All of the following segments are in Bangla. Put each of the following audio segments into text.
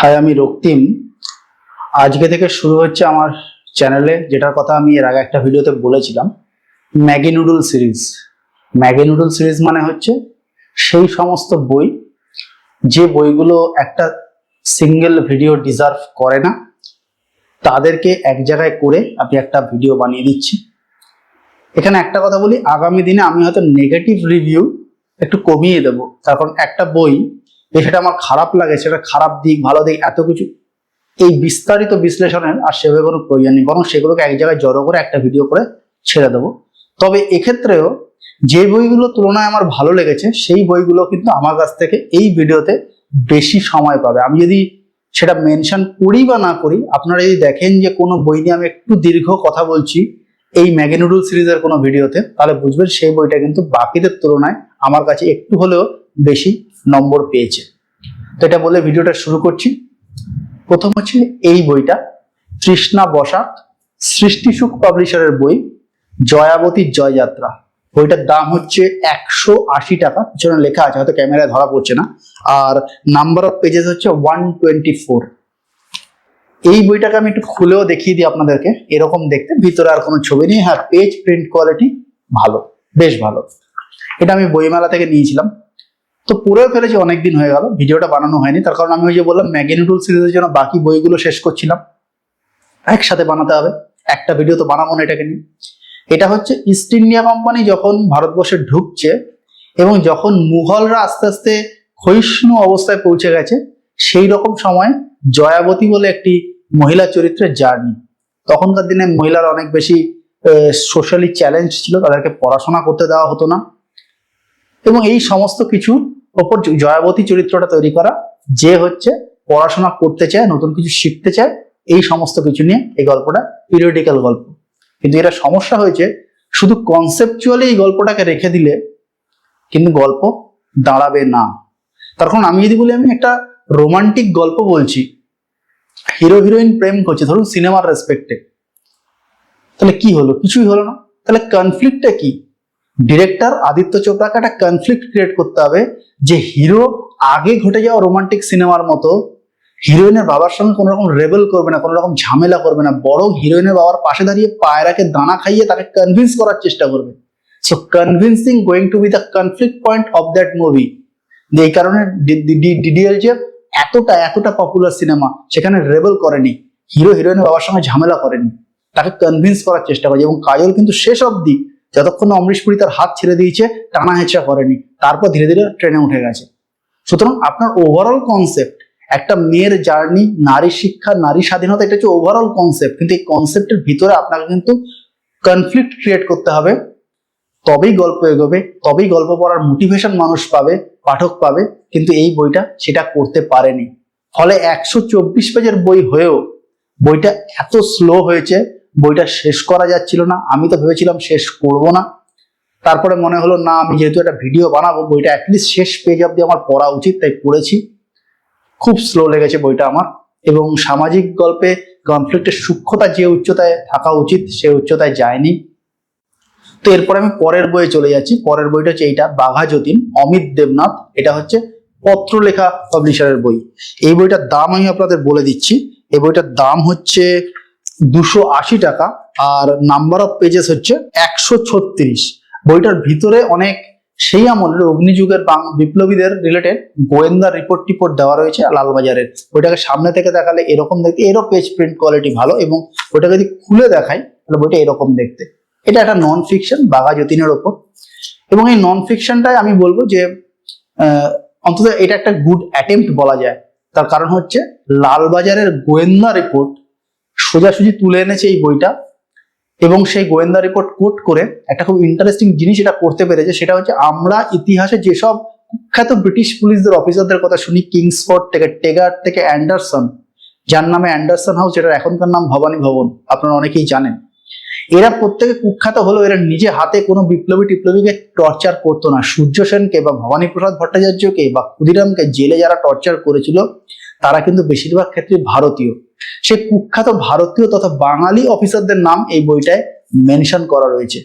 হাই আমি রক্তিম। আজকে থেকে শুরু হচ্ছে আমার চ্যানেলে যেটার কথা আমি এর আগে একটা ভিডিওতে বলেছিলাম, Maggi noodle series. Maggi noodle series মানে হচ্ছে সেই সমস্ত বই, যে বইগুলো একটা সিঙ্গেল ভিডিও ডিজার্ভ করে না, তাদেরকে এক জায়গায় করে আমি একটা ভিডিও বানিয়ে দিচ্ছি। এখানে একটা কথা বলি, আগামী দিনে আমি হয়তো নেগেটিভ রিভিউ একটু কমিয়ে দেবো। কারণ একটা বই সেটা আমার খারাপ লাগে, সেটা খারাপ দিক, ভালো দিক, এত কিছু। এই বিস্তারিত বিশ্লেষণের আর সেভাবে কোনো প্রয়োজন নেই, বরং সেগুলোকে এক জায়গায় জড়ো করে একটা ভিডিও করে ছেড়ে দেবো। তবে এক্ষেত্রেও যে বইগুলো তুলনায় আমার ভালো লেগেছে, সেই বইগুলো কিন্তু আমার কাছ থেকে এই ভিডিওতে বেশি সময় পাবে। আমি যদি সেটা মেনশন করি বা না করি, আপনারা যদি দেখেন যে কোনো বই নিয়ে আমি একটু দীর্ঘ কথা বলছি, এই ম্যাগি নুডল সিরিজের কোনো ভিডিওতে তাহলে বুঝবেন সেই বইটা কিন্তু বাকিদের তুলনায় আমার কাছে একটু হলেও বেশি নম্বর পেয়েছে। তো এটা বলে ভিডিওটা শুরু করছি। প্রথম হচ্ছে এই বইটা, তৃষ্ণা বসাক, সৃষ্টিসুখ পাবলিশারের বই জয়াবতীর জয়যাত্রা। বইটার দাম হচ্ছে একশো আশি টাকা, পিছনে লেখা আছে, হয়তো ক্যামেরায় ধরা পড়ছে না। আর নাম্বার অফ পেজেস হচ্ছে ওয়ান টোয়েন্টি ফোর। এই বইটাকে আমি একটু খুলেও দেখিয়ে দিই আপনাদেরকে, এরকম দেখতে। ভিতরে আর কোনো ছবি নেই হ্যাঁ পেজ প্রিন্ট কোয়ালিটি ভালো, বেশ ভালো। এটা আমি বইমেলা থেকে নিয়েছিলাম। তো পড়েও ফেলেছি, অনেকদিন হয়ে গেল। ভিডিওটা বানানো হয়নি, তার কারণ আমি ওই যে বললাম ম্যাগি নুডল সিরিজের জন্য বাকি বইগুলো শেষ করছিলাম। একসাথে বানাতে হবে। একটা ভিডিও তো বানাবো না এটাকে নিয়ে। এটা হচ্ছে ইস্ট ইন্ডিয়া কোম্পানি যখন ভারতবর্ষে ঢুকছে এবং যখন মুঘলরা আস্তে আস্তে ক্ষয়িষ্ণু অবস্থায় পৌঁছে গেছে, সেই রকম সময় জয়াবতী বলে একটি মহিলা চরিত্রের জার্নি। তখনকার দিনে মহিলারা অনেক বেশি সোশ্যালি চ্যালেঞ্জ ছিল, তাদেরকে পড়াশোনা করতে দেওয়া হতো না। এবং এই সমস্ত কিছু ওপর জয়াবতী চরিত্রটা তৈরি করা, যে হচ্ছে পড়াশোনা করতে চায়, নতুন কিছু শিখতে চায়, এই সমস্ত কিছু নিয়ে এই গল্পটা পিরিয়ডিক্যাল গল্প। কিন্তু এটা সমস্যা হয়েছে, শুধু কনসেপচুয়ালি এই গল্পটাকে রেখে দিলে কিন্তু গল্প দাঁড়াবে না। তার কারণ আমি যদি বলি, আমি একটা রোমান্টিক গল্প বলছি হিরো হিরোইন প্রেম করছে, ধরুন সিনেমার রেসপেক্টে তাহলে কি হলো? কিছুই হলো না। তাহলে কনফ্লিক্টটা কি? ডিরেক্টর আদিত্য চোপড়াকে একটা কনফ্লিক্ট ক্রিয়েট করতে হবে যে হিরো আগে ঘটে যাওয়া রোমান্টিক সিনেমার মতো হিরোইনের বাবার সঙ্গে কোনো রকম রেবেল করবে না কোনো রকম ঝামেলা করবে না বড় হিরোইনের বাবার পাশে দাঁড়িয়ে পায়রাকে দানা খাইয়ে তাকে কনভিন্স করার চেষ্টা করবে। So convincing going to be the conflict point of that movie এই কারণে ডিডিএল যে এতটা এতটা পপুলার সিনেমা সেখানে রেবেল করেনি হিরো হিরোইনের বাবার সঙ্গে ঝামেলা করেনি, তাকে কনভিন্স করার চেষ্টা করে এবং কাজল কিন্তু শেষ অবধি যতক্ষণ না অমরিশ পুরী তার হাত ছেড়ে দিয়েছে, টানা হেঁচড়া করেনি। তারপর ধীরে ধীরে ট্রেনে উঠে গেছে। সুতরাং আপনার ওভারঅল কনসেপ্ট একটা মেয়ের জার্নি নারী শিক্ষা, নারী স্বাধীনতা, এটা হচ্ছে ওভারঅল কনসেপ্ট কিন্তু এই কনসেপ্টের ভিতরে আপনাকে কিন্তু কনফ্লিক্ট ক্রিয়েট করতে হবে। তবেই গল্প এগোবে, তবেই গল্প পড়ার মোটিভেশন মানুষ পাবে, পাঠক পাবে, কিন্তু এই বইটা সেটা করতে পারেনি। ফলে একশো চব্বিশ পেজের বই হয়েও বইটা এত স্লো হয়েছে বইটা শেষ করা যাচ্ছিল না। আমি তো ভেবেছিলাম শেষ করব না। তারপরে মনে হলো, না, আমি যেহেতু একটা ভিডিও বানাবো, বইটা অ্যাটলিস্ট শেষ পেজ অব্দি আমার পড়া উচিত, তাই পড়েছি। খুব স্লো লেগেছে বইটা আমার। এবং সামাজিক গল্পে কনফ্লিক্টের সূক্ষ্মতা যে উচ্চতায় থাকা উচিত, সে উচ্চতায় যায়নি। তো এরপরে আমি পরের বইয়ে চলে যাচ্ছি। পরের বইটা হচ্ছে এইটা, বাঘা যতীন, অমিত দেবনাথ। এটা হচ্ছে পত্রলেখা পাবলিশারের বই। এই বইটার দাম আমি আপনাদের বলে দিচ্ছি। এই বইটার দাম হচ্ছে দুশো আশি টাকা, আর নাম্বার অফ পেজেস হচ্ছে একশো ছত্রিশ। বইটার ভিতরে অনেক সেই আমলের অগ্নিযুগের বিপ্লবীদের রিলেটেড গোয়েন্দা রিপোর্ট টিপোর্ট দেওয়া রয়েছে লালবাজারের। ওইটাকে সামনে থেকে দেখালে এরকম দেখতে, এরও পেজ প্রিন্ট কোয়ালিটি ভালো এবং ওইটাকে যদি খুলে দেখাই, তাহলে বইটা এরকম দেখতে। এটা একটা নন ফিকশন বাঘা যতীনের ওপর। এবং এই নন ফিকশনটাই আমি বলব যে অন্তত এটা একটা গুড অ্যাটেম্প্ট বলা যায়। তার কারণ হচ্ছে লালবাজারের গোয়েন্দা রিপোর্ট সোজাসুজি তুলে এনেছে এই বইটা। এবং সেই গোয়েন্দা রিপোর্ট কোট করে একটা খুব ইন্টারেস্টিং জিনিস এটা করতে পেরেছে, সেটা হচ্ছে আমরা ইতিহাসে যেসব কুখ্যাত ব্রিটিশ পুলিশদের অফিসারদের কথা শুনি, কিংসফোর্ড থেকে, টেগার থেকে অ্যান্ডারসন, যার নামে অ্যান্ডারসন হাউস, যেটার এখনকার নাম ভবানী ভবন, আপনারা অনেকেই জানেন। এরা প্রত্যেকে কুখ্যাত হলেও এরা নিজে হাতে কোনো বিপ্লবী টিপ্লবীকে টর্চার করতো না। সূর্য সেনকে বা ভবানী প্রসাদ ভট্টাচার্যকে বা ক্ষুদিরামকে জেলে যারা টর্চার করেছিল, তারা কিন্তু বেশিরভাগ ক্ষেত্রে ভারতীয়। সে কুখ্যাত ভারতীয় তথা বাঙালি অফিসারদের নাম এই বইটায় মেনশন করা রয়েছে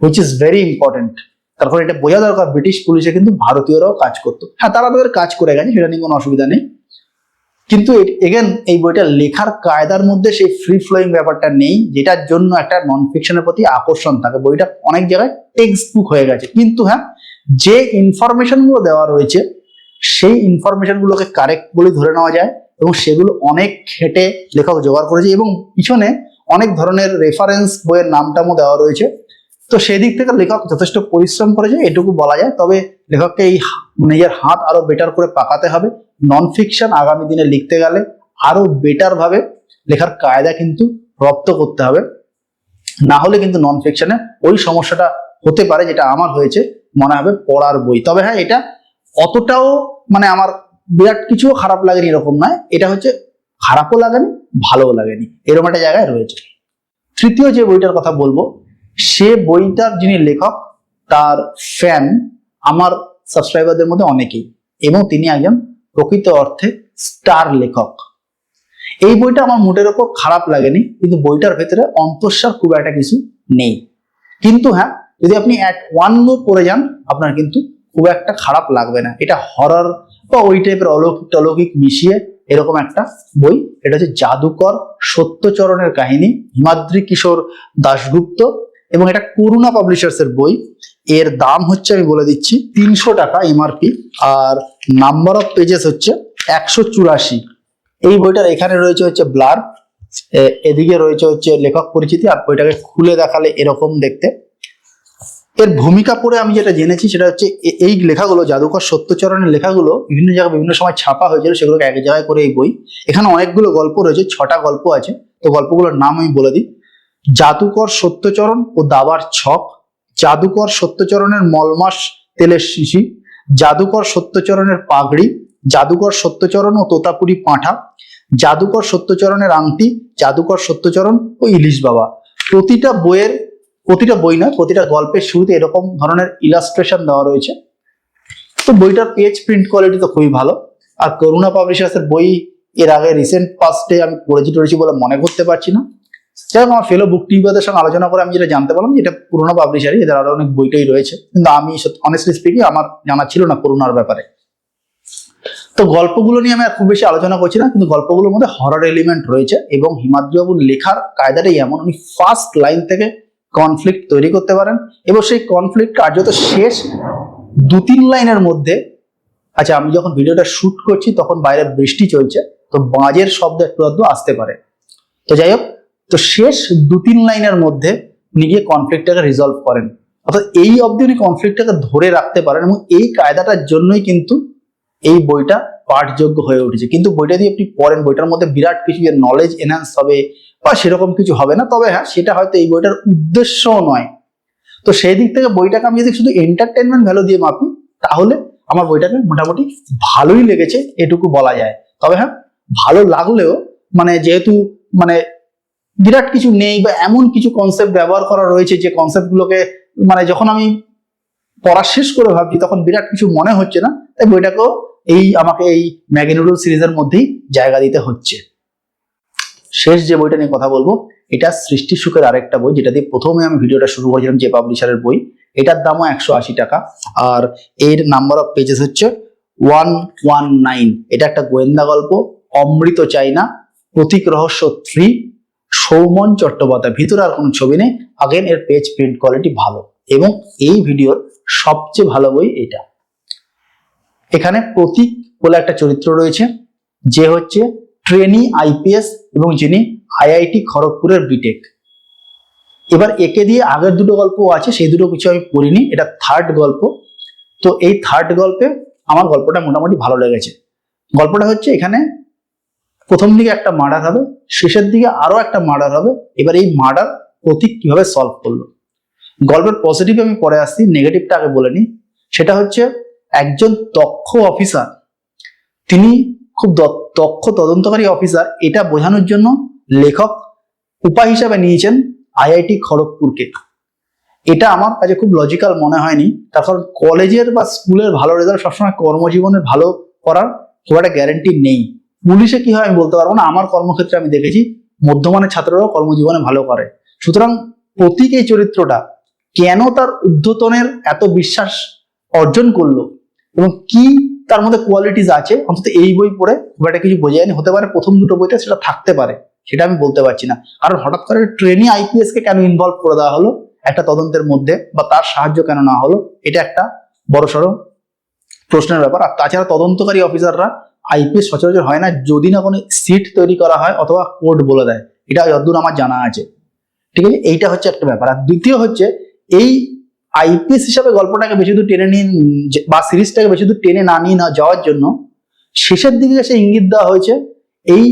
হুইচ ইজ ভেরি ইম্পর্টেন্ট তারপর এটা বোঝা দরকার, ব্রিটিশ পুলিশে কিন্তু ভারতীয়রাও কাজ করতো। হ্যাঁ তারা তাদের কাজ করে গেছে, সেটা নিয়ে কোনো অসুবিধা নেই। কিন্তু এগেন এই বইটা লেখার কায়দার মধ্যে সেই ফ্রি ফ্লোয়িং ব্যাপারটা নেই, যেটার জন্য একটা নন ফিকশনের প্রতি আকর্ষণ থাকে। বইটা অনেক জায়গায় টেক্সট বুক হয়ে গেছে। কিন্তু হ্যাঁ যে ইনফরমেশনগুলো দেওয়া রয়েছে, সেই ইনফরমেশনগুলোকে কারেক্ট বলে ধরে নেওয়া যায়। এবং সেগুলো অনেক খেটে লেখক জোগাড় করেছে এবং পিছনে অনেক ধরনের রেফারেন্স বইয়ের নামটামও দেওয়া রয়েছে। তো সেই দিক থেকে লেখক যথেষ্ট পরিশ্রম করেছে, এটুকু বলা যায়। তবে লেখককে এই নিজের হাত আরও বেটার করে পাকাতে হবে। নন ফিকশন আগামী দিনে লিখতে গেলে আরও বেটার ভাবে লেখার কায়দা কিন্তু রপ্ত করতে হবে। না হলে কিন্তু নন ফিকশনে ওই সমস্যাটা হতে পারে যেটা আমার হয়েছে, মনে হবে পড়ার বই। তবে হ্যাঁ এটা অতটাও মানে আমার বিরাট কিছুও খারাপ লাগেনি এরকম নয়। এটা হচ্ছে খারাপও লাগেনি, ভালোও লাগেনি। এরকম একটা জায়গায় রয়েছে। তৃতীয় যে বইটার কথা বলব, সে বইটার যিনি লেখক, তার ফ্যান আমার সাবস্ক্রাইবারদের মধ্যে অনেকেই এবং তিনি একজন প্রকৃত অর্থে স্টার লেখক। এই বইটা আমার মোটের ওপর খারাপ লাগেনি, কিন্তু বইটার ভেতরে অন্তঃসার খুব একটা কিছু নেই। কিন্তু হ্যাঁ যদি আপনি অ্যাট ওয়ান মো পড়ে যান, আপনার কিন্তু খুব একটা খারাপ লাগবে না। এটা হরর বা ওই টাইপের অলৌকিক টলৌকিক মিশিয়ে এরকম একটা বই। এটা হচ্ছে জাদুকর সত্যচরণের কাহিনী, হিমাদ্রি কিশোর দাশগুপ্ত এবং এটা করুণা পাবলিশার্স এর বই। এর দাম হচ্ছে, আমি বলে দিচ্ছি, তিনশো টাকা এমআরপি আর নাম্বার অফ পেজেস হচ্ছে একশো চুরাশি। এই বইটার এখানে রয়েছে হচ্ছে ব্লার এদিকে রয়েছে হচ্ছে লেখক পরিচিতি, আর বইটাকে খুলে দেখালে এরকম দেখতে। এর ভূমিকা পড়ে আমি যেটা জেনেছি সেটা হচ্ছে এই লেখাগুলো জাদুকর সত্যচরণের লেখাগুলো বিভিন্ন জায়গায় বিভিন্ন সময় ছাপা হয়েছিল, সেগুলোকে এক জায়গায় করে এই বই। এখানে অনেকগুলো গল্প রয়েছে, ছটা গল্প আছে। তো গল্পগুলোর নাম আমি বলে দিই। জাদুকর সত্যচরণ ও দাবার ছক, জাদুকর সত্যচরণের মলমাস তেলের শিশি, জাদুকর সত্যচরণের পাগড়ি, জাদুকর সত্যচরণ ও তোতাপুরি পাঁঠা, জাদুকর সত্যচরণের আংটি, জাদুকর সত্যচরণ ও ইলিশ বাবা। প্রতিটা বইয়ের প্রতিটা বই নয়, প্রতিটা গল্পের শুরুতে এরকম ধরনের ইলাস্ট্রেশন দেওয়া রয়েছে। তো বইটার পেজ প্রিন্ট কোয়ালিটি তো খুবই ভালো। আর করুণা পাবলিশার্স এর বই এর আগে রিসেন্ট পাস্টে আমি পড়েছি, টড়েছি বলে মনে করতে পারছি না। যাই হোক, আমার ফেলো বুক টিউবারদের সঙ্গে আলোচনা করে আমি যেটা জানতে পারলাম এটা পুরোনো পাবলিশারই এদের আরও অনেক বইটাই রয়েছে। কিন্তু আমি অনেস্টলি স্পিকিং আমার জানা ছিল না করুণার ব্যাপারে। তো গল্পগুলো নিয়ে আমি আর খুব বেশি আলোচনা করছি না, কিন্তু গল্পগুলোর মধ্যে হরর এলিমেন্ট রয়েছে এবং হিমাদ্রিবাবুর লেখার কায়দাটাই এমন। উনি ফার্স্ট লাইন থেকে কনফ্লিক্ট তৈরি করতে পারেন এবং সেই কনফ্লিক্ট কার্যত শেষ দু তিন লাইনের মধ্যে আচ্ছা আমি যখন ভিডিওটা শুট করছি তখন বাইরে বৃষ্টি চলছে, তো বাজের শব্দ একটু আধটু আসতে পারে। তো যাই হোক, তো শেষ দু তিন লাইনের মধ্যে উনি গিয়ে কনফ্লিক্টটাকে রিজলভ করেন। অর্থাৎ এই অবধি উনি কনফ্লিক্টটাকে ধরে রাখতে পারেন এবং এই কায়দাটার জন্যই কিন্তু এই বইটা পাঠযোগ্য হয়ে উঠেছে। কিন্তু বইটা দিয়ে আপনি পড়েন, বইটার মধ্যে বিরাট কিছু যে নলেজ এনহ্যান্স হবে বা সেরকম কিছু হবে না। তবে হ্যাঁ সেটা হয়তো এই বইটার উদ্দেশ্যও নয়। তো সেই দিক থেকে বইটাকে আমি যদি শুধু এন্টারটেনমেন্ট ভ্যালু দিয়ে মাপি, তাহলে আমার বইটাকে মোটামুটি ভালোই লেগেছে, এটুকু বলা যায়। তবে হ্যাঁ ভালো লাগলেও মানে যেহেতু মানে বিরাট কিছু নেই বা এমন কিছু কনসেপ্ট ব্যবহার করা রয়েছে যে কনসেপ্টগুলোকে মানে যখন আমি পড়া শেষ করে ভাবছি, তখন বিরাট কিছু মনে হচ্ছে না। তাই বইটাকেও এই, আমাকে এই ম্যাগি নুডল সিরিজের মধ্যেই জায়গা দিতে হচ্ছে। শেষ যে বইটা নিয়ে কথা বলব, এটা সৃষ্টি সুখের আরেকটা বই, যেটা দিয়ে প্রথমে আমি ভিডিওটা শুরু করেছিলাম যে পাবলিশারের বই। এটার দামও একশো আশি টাকা। আর এর নাম্বার অফ পেজেস হচ্ছে ওয়ান ওয়ান নাইন এটা একটা গোয়েন্দা গল্প, অমৃত চাইনা, প্রতীক রহস্য থ্রি সৌমন চট্টোপাধ্যায়। ভিতরে আর কোনো ছবি নেই। আগেন এর পেজ প্রিন্ট কোয়ালিটি ভালো। এবং এই ভিডিওর সবচেয়ে ভালো বই এটা। এখানে প্রতীক বলে একটা চরিত্র রয়েছে, যে হচ্ছে ট্রেনি আইপিএস এবং যিনি আইআইটি খড়গপুরের বিটেক এবার একে দিয়ে আগের দুটো গল্প আছে, সেই দুটো কিছু আমি পড়িনি, এটা থার্ড গল্প। তো এই থার্ড গল্পে আমার গল্পটা মোটামুটি ভালো লেগেছে। গল্পটা হচ্ছে এখানে প্রথম দিকে একটা মার্ডার হবে, শেষের দিকে আরও একটা মার্ডার হবে, এবার এই মার্ডার প্রতীক কীভাবে সলভ করল। গল্পের পজিটিভ আমি পরে আসছি নেগেটিভটা আগে বলে নিই। সেটা হচ্ছে একজন দক্ষ অফিসার তিনি খুব দক্ষ তদন্তকারী অফিসার এটা বোঝানোর জন্য লেখক উপায় হিসাবে নিয়েছেন আইআইটি খড়গপুরকে। এটা আমার কাছে খুব লজিক্যাল মনে হয়নি। তার কারণ কলেজের বা স্কুলের ভালো রেজাল্ট সবসময় কর্মজীবনের ভালো করার খুব একটা গ্যারেন্টি নেই। পুলিশে কি হয় আমি বলতে পারব না, আমার কর্মক্ষেত্রে আমি দেখেছি মধ্যমানের ছাত্ররাও কর্মজীবনে ভালো করে। সুতরাং প্রতীক এই চরিত্রটা কেন তার ঊর্ধ্বতনের এত বিশ্বাস অর্জন করল? এবং কি তার মধ্যে কোয়ালিটিস আছে, অন্তত এই বই পড়ে খুব একটা কিছু বোঝা যায়নি। হতে পারে প্রথম দুটো বইতে সেটা থাকতে পারে, সেটা আমি বলতে পারছি না। কারণ হঠাৎ করে ট্রেনে আইপিএস কে কেন ইনভলভ করে দেওয়া হলো, একটা তদন্তের মধ্যে বা তার সাহায্য কেন না হলো, এটা একটা বড় বড়সড় প্রশ্নের ব্যাপার। আর তাছাড়া তদন্তকারী অফিসাররা আইপিএস সচরাচর হয় না, যদি না কোনো সিট তৈরি করা হয় অথবা কোড বলে দেয়। এটা যতদূর আমার জানা আছে। ঠিক আছে? এইটা হচ্ছে একটা ব্যাপার। আর দ্বিতীয় হচ্ছে, এই আইপিএস হিসাবে গল্পটাকে বেশি দূর টেনে নিয়ে বা সিরিজটাকে বেশি দূর টেনে না নিয়ে না যাওয়ার জন্য শেষের দিকে এসে ইঙ্গিত দেওয়া হয়েছে, এই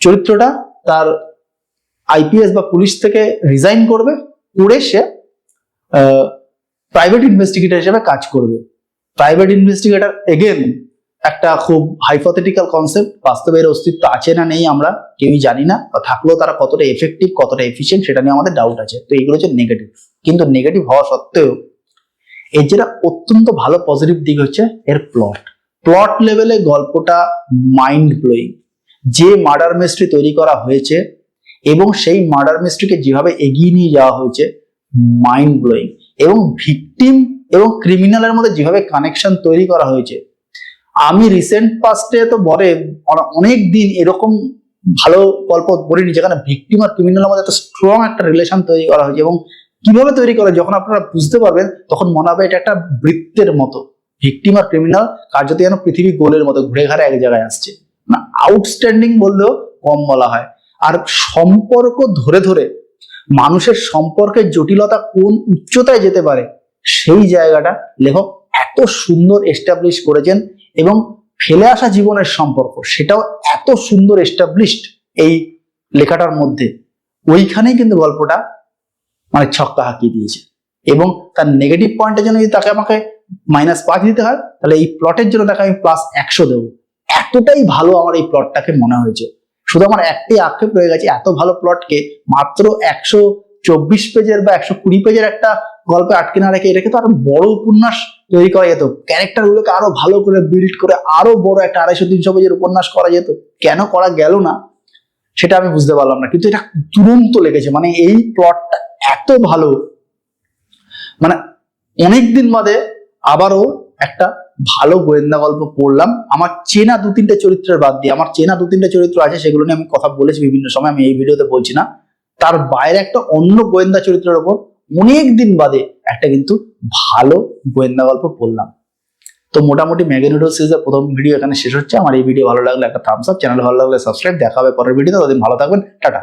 চরিত্রটা তার আইপিএস বা পুলিশ থেকে রিজাইন করবে করে সে প্রাইভেট ইনভেস্টিগেটর হিসেবে কাজ করবে। প্রাইভেট ইনভেস্টিগেটর এগেন একটা খুব হাইপোথেটিক্যাল কনসেপ্ট বাস্তবের অস্তিত্ব আছে না নেই আমরা কেউই জানি না, বা থাকলেও তারা কতটা এফেক্টিভ কতটা এফিসিয়েন্ট সেটা নিয়ে আমাদের ডাউট আছে। তো এইগুলো হচ্ছে নেগেটিভ কিন্তু নেগেটিভ হওয়া সত্ত্বেও, এর যেটা অত্যন্ত ভালো পজিটিভ দিক হচ্ছে এর প্লট প্লট লেভেলে গল্পটা মাইন্ড ব্লোয়িং যে মার্ডার মিস্ট্রি তৈরি করা হয়েছে এবং সেই মার্ডার মিস্ট্রিকে যেভাবে এগিয়ে নিয়ে যাওয়া হয়েছে মাইন্ড ব্লোয়িং এবং ভিকটিম এবং ক্রিমিনালের মধ্যে যেভাবে কানেকশন তৈরি করা হয়েছে আমি রিসেন্ট পাস্টে তো বলে অনেক দিন এরকম ভালো গল্প পড়িনি, যেখানে ভিকটিম আর ক্রিমিনালের মধ্যে একটা স্ট্রং একটা রিলেশন তৈরি করা হয়েছে এবং কীভাবে তৈরি করে যখন আপনারা বুঝতে পারবেন, তখন মনে হবে এটা একটা বৃত্তের মতো। ভিকটিম আর ক্রিমিনাল কার্যত যেন পৃথিবী গোলের মতো, ঘুরে ঘাড়ে এক জায়গায় আসছে। না আউটস্ট্যান্ডিং বললেও কম বলা হয়। আর সম্পর্ক ধরে ধরে, মানুষের সম্পর্কের জটিলতা কোন উচ্চতায় যেতে পারে, সেই জায়গাটা লেখক এত সুন্দর এস্টাবলিশ করেছেন এবং ফেলে আসা জীবনের সম্পর্ক, সেটাও এত সুন্দর এস্টাবলিশড এই লেখাটার মধ্যে। ওইখানেই কিন্তু গল্পটা মানে ছক্কা হাঁকিয়ে দিয়েছে। এবং তার নেগেটিভ পয়েন্টের জন্য যদি তাকে আমাকে মাইনাস পাঁচ দিতে হয়, তাহলে এই প্লটের জন্য তাকে আমি প্লাস একশো দেবো। এতটাই ভালো আমার এই প্লটটাকে মনে হয়েছে। শুধু আমার একটাই আক্ষেপ রয়ে গেছে, এত ভালো প্লটকে মাত্র একশো চব্বিশ পেজের বা একশো কুড়ি পেজের একটা গল্পে আটকে না রেখে এটাকে তো আরও বড় উপন্যাস তৈরি করা যেত। ক্যারেক্টার গুলোকে আরও ভালো করে বিল্ড করে আরও বড় একটা আড়াইশো, তিনশো পেজের উপন্যাস করা যেত। কেন করা গেল না? সেটা আমি বুঝতে পারলাম না। কিন্তু এটা তুরন্ত লেগেছে। মানে এই প্লটটা এত ভালো। মানে অনেকদিন বাদে আবারও একটা ভালো গোয়েন্দা গল্প পড়লাম। আমার চেনা দু তিনটে চরিত্রের বাদ দিয়ে। আমার চেনা দু তিনটে চরিত্র আছে, সেগুলো নিয়ে আমি কথা বলেছি বিভিন্ন সময়, আমি এই ভিডিওতে বলছি না। তার বাইরে একটা অন্য গোয়েন্দা চরিত্রের ওপর অনেক দিন বাদে একটা কিন্তু ভালো গোয়েন্দা গল্প পড়লাম। তো মোটামুটি ম্যাগনিডো সিরিজের প্রথম ভিডিও এখানে শেষ হচ্ছে। আমার এই ভিডিও ভালো লাগলে একটা থামস আপ চ্যানেল ভালো লাগলে সাবস্ক্রাইব দেখা হবে পরের ভিডিওতে ততদিন ভালো থাকবেন। টাটা।